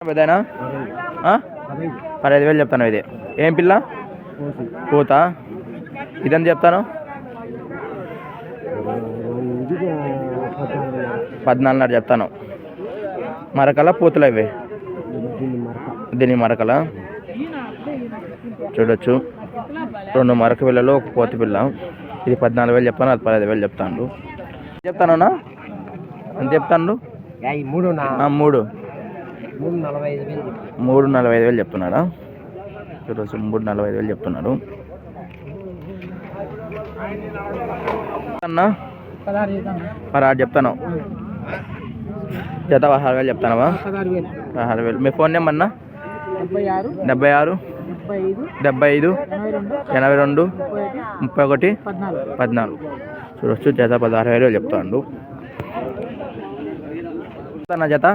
పెద్దనా పదహైదు వేలు చెప్తాను ఇది. ఏం పిల్ల? పూత ఇదని చెప్తాను? పద్నాలుగున్నర చెప్తాను. మరకల పూతలు ఇవి దీని మరకల? చూడొచ్చు. రెండు మరక పిల్లలు ఒక పోత పిల్ల. ఇది పద్నాలుగు వేలు చెప్తాను అది పదహైదు వేలు చెప్తాను చెప్తాను మూడు ఆ, మూడు. మూడు నలభై ఐదు వేలు చెప్తున్నారా. ఈరోజు మూడు నలభై ఐదు వేలు చెప్తున్నారు. అన్నా? పదహారు చెప్తాను. జత పదహారు వేలు చెప్తానవా? పదహారు వేలు. మీ ఫోన్ నెంబర్ అన్నా? డెబ్బై ఆరు డెబ్బై ఐదు ఎనభై రెండు ముప్పై ఒకటి పద్నాలుగు. చూడొచ్చు జత పదహారు వేలు చెప్తాడు. అన్న జత?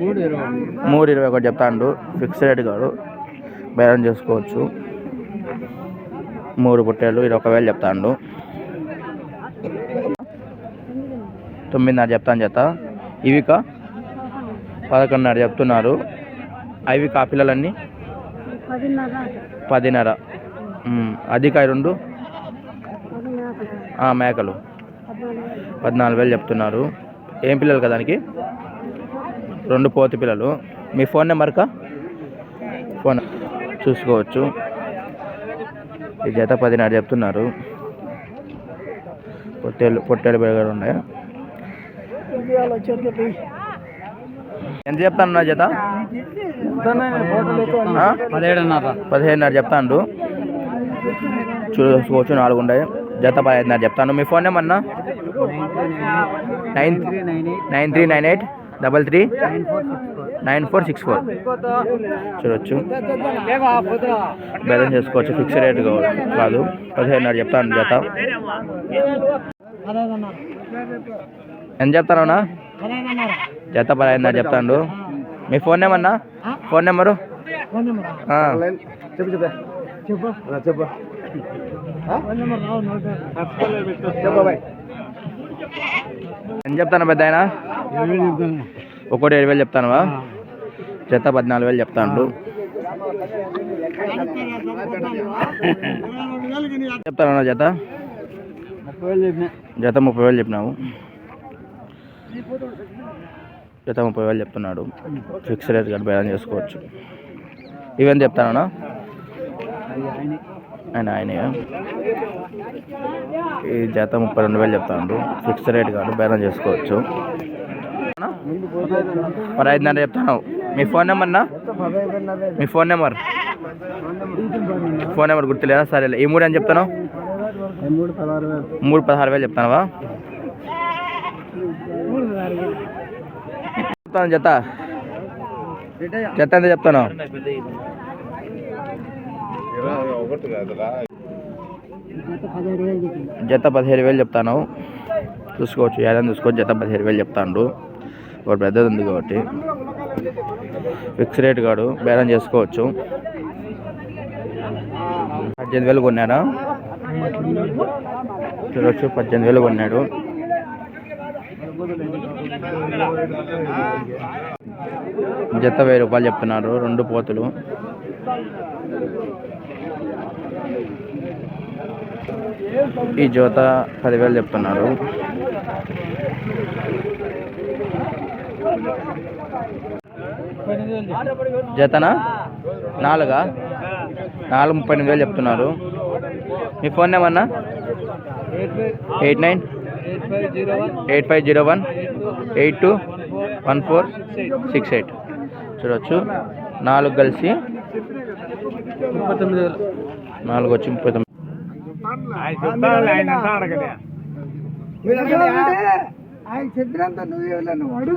మూడు ఇరవై ఒకటి చెప్తాండు. ఫిక్స్ రేట్ కాదు. బేరం చేసుకోవచ్చు. మూడు పుట్టేళ్ళు ఇరవై ఒక వేలు చెప్తాండు. తొమ్మిదిన్నర చెప్తాను చేత. ఇవిక పదకొండున్నర చెప్తున్నారు. అవి కా పిల్లలన్నీ? పదిన్నర. అధికాయ రెండు? మేకలు. పద్నాలుగు వేలు చెప్తున్నారు. ఏం పిల్లలు కదా దానికి? రెండు పోతి పిల్లలు. మీ ఫోన్ నెంబర్కా ఫోన్ చూసుకోవచ్చు. ఈ జత పదిన్నర చెప్తున్నారు. పొట్టేలు పొట్టేలు బెరగలు ఉన్నాయి. ఎంత చెప్తాను నా జత? పదిహేడున్నర. పదిహేనున్నర చెప్తాను చూసుకోవచ్చు నాలుగు ఉన్నాయి జత పదిహేనున్నర చెప్తాను. మీ ఫోన్ నెంబర్ అన్నా? Nine three nine eight nine three nine eight. Double three? Nine four six four. Nine four six four చూడొచ్చు. బ్యాలెన్స్ చేసుకోవచ్చు ఫిక్స్ రేట్ కాదు. పదిహేనున్నర చెప్తాను జత. ఎంత చెప్తానన్నా జత పదిహేనున్నర చెప్తాను మీ ఫోన్ నెంబర్ అన్నా? Phone number? చెప్పు చెప్పు చెప్పు ఎంత చెప్తాను పెద్ద ఆయన? ఒకటి ఏడు వేలు చెప్తానువా? జత పద్నాలుగు వేలు చెప్తాను చెప్తాను జత జత ముప్పై వేలు చెప్పినావు. జత ముప్పై వేలు చెప్తున్నాడు. ఫిక్స్ రేట్ కానీ బేరం చేసుకోవచ్చు. ఇవన్నీ చెప్తానా ఆయన ఆయన. ఈ జత ముప్పై రెండు వేలు చెప్తాను ఫిక్స్ రేట్ కాదు బేరం చేసుకోవచ్చు. మరి ఐదున్నర చెప్తాను మీ ఫోన్ నెంబర్ నా? మీ ఫోన్ నెంబర్? ఫోన్ నెంబర్ గుర్తులేదా? సరేలే. ఈ మూడు అని చెప్తాను మూడు పదహారు వేలు చెప్తానవా చెప్తాను జత. జత ఎంత చెప్తాను జత పదిహేడు వేలు చెప్తాను చూసుకోవచ్చు. ఏదైనా చూసుకోవచ్చు జత పదిహేడు వేలు చెప్తాను వాడు పెద్దది ఉంది కాబట్టి. ఫిక్స్ రేట్ కాడు బేరం చేసుకోవచ్చు. పద్దెనిమిది వేలు కొన్నాడా? చూడవచ్చు పద్దెనిమిది వేలు కొన్నాడు. జత వెయ్యి రూపాయలు చెప్తున్నారు రెండు పోతులు. ఈ జోత పదివేలు చెప్తున్నారు. జతనా? నాలుగా? నాలుగు ముప్పై ఎనిమిది వేలు చెప్తున్నారు. మీ ఫోన్ ఏమన్నా eight nine? Eight five zero one? Eight two? One four? Six eight. చూడవచ్చు నాలుగు కలిసి నాలుగు వచ్చి ముప్పై తొమ్మిది. ఆయన చెప్పినంత నువ్వు